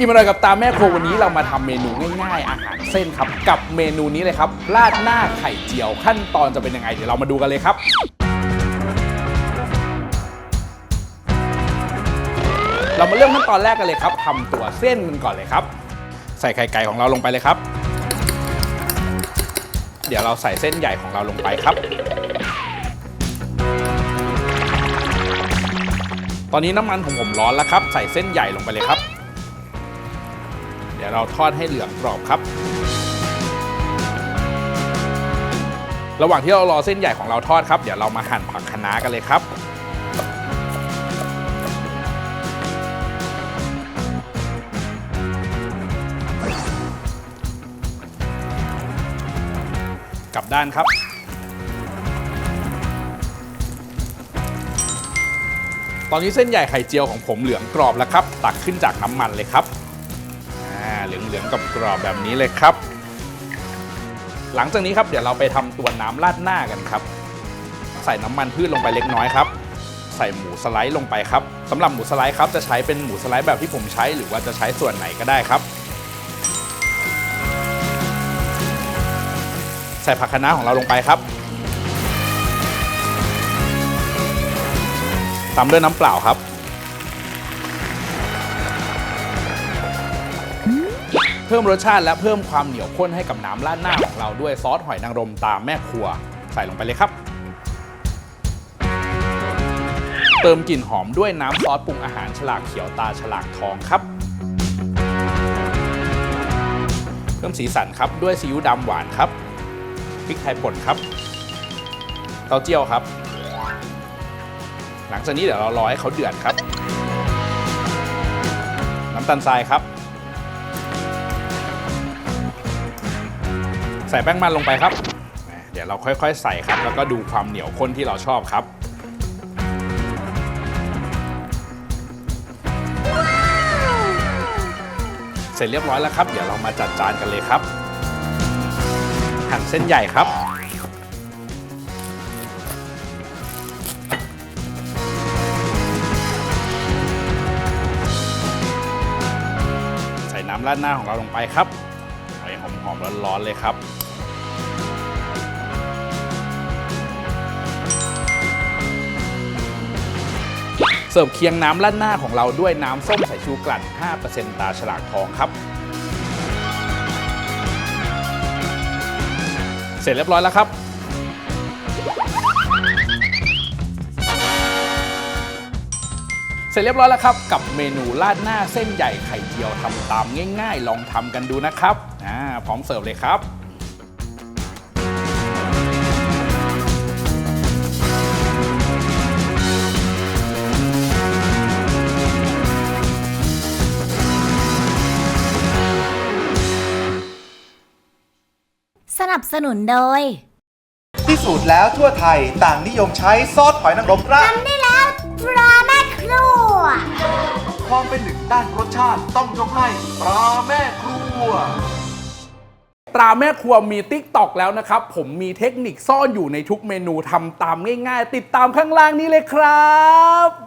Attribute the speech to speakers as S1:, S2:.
S1: อิมอร่อยกับตาแม่ครัววันนี้เรามาทำเมนูง่ายๆ อาหารเส้นครับ กับเมนูนี้เลยครับ ราดหน้าไข่เจียวขั้นตอนจะเป็นยังไง เดี๋ยวเรามาดูกันเลยครับเรามาเริ่มขั้นตอนแรกกันเลยครับทำตัวเส้นกันก่อนเลยครับ ใส่ไข่ไก่ของเราลงไปเลยครับ เดี๋ยวเราใส่เส้นใหญ่ของเราลงไปครับ ตอนนี้น้ำมันของผมร้อนแล้วครับ ใส่เส้นใหญ่ลงไปเลยครับ ดี๋ยวเราทอดให้เหลืองกรอบครับ ระหว่างที่เรารอเส้นใหญ่ของเราทอดครับ เดี๋ยวเรามาหั่นผักคะน้ากันเลยครับกลับด้านครับ ตอนนี้เส้นใหญ่ไข่เจียวของผมเหลืองกรอบแล้วครับ ตักขึ้นจากน้ำมันเลยครับ เหลืองๆกับกรอบแบบนี้เลยครับ หลังจากนี้ครับเดี๋ยวเราไปทำตัวน้ำราดหน้ากันครับ ใส่น้ำมันพืชลงไปเล็กน้อยครับ ใส่หมูสไลด์ลงไปครับสำหรับหมูสไลด์ครับจะใช้เป็นหมูสไลด์แบบที่ผมใช้หรือว่าจะใช้ส่วนไหนก็ได้ครับใส่ผักคะน้าของเราลงไปครับ ตามด้วยน้ำเปล่าครับ เพิ่มรสชาติและเพิ่มความเหนียวข้นให้กับน้ำราดหน้าของเราด้วยซอสหอยนางรมตามแม่ครัว ใส่ลงไปเลยครับ เติมกลิ่นหอมด้วยน้ำซอสปรุงอาหารฉลากเขียวตาฉลากทองครับเพิ่มสีสันครับด้วยซีอิ๊วดำหวานครับพริกไทยป่นครับเต้าเจี้ยวครับ หลังจากนี้เดี๋ยวเรารอให้เขาเดือดครับ น้ำตาลทรายครับ ใส่แป้งมันลงไปครับ เดี๋ยวเราค่อยๆ ใส่ครับ แล้วก็ดูความเหนียวข้นที่เราชอบครับ เสร็จเรียบร้อยแล้วครับ เดี๋ยวเรามาจัดจานกันเลยครับ หั่นเส้นใหญ่ครับใส่น้ำราดหน้าของเราลงไปครับเอาให้หอมๆร้อนๆเลยครับ เสิร์ฟเคียงน้ำราดหน้าของเราด้วยน้ำส้มสายชูกลั่น 5%ตาฉลากทองครับ เสร็จเรียบร้อยแล้วครับเสร็จเรียบร้อยแล้วครับ กับเมนูราดหน้าเส้นใหญ่ไข่เจียวทำตามง่าย ๆ ลองทำกันดูนะครับอ่าพร้อมเสิร์ฟเลยครับ
S2: นับสนุนโดย
S3: ที่สุดแล้วทั่วไทยต่างนิยมใช้ซอสหอยนางรมราด
S2: ทำได้แล้วปลาแม่ครัว
S3: ความเป็นหนึ่งด้านรสชาติต้องยกให้ปลาแม่ครัว
S1: ตราแม่ครัวมีติ๊กตอกแล้วนะครับ ผมมีเทคนิคซ่อนอยู่ในทุกเมนูทำตามง่าย ๆ ติดตามข้างล่างนี้เลยครับ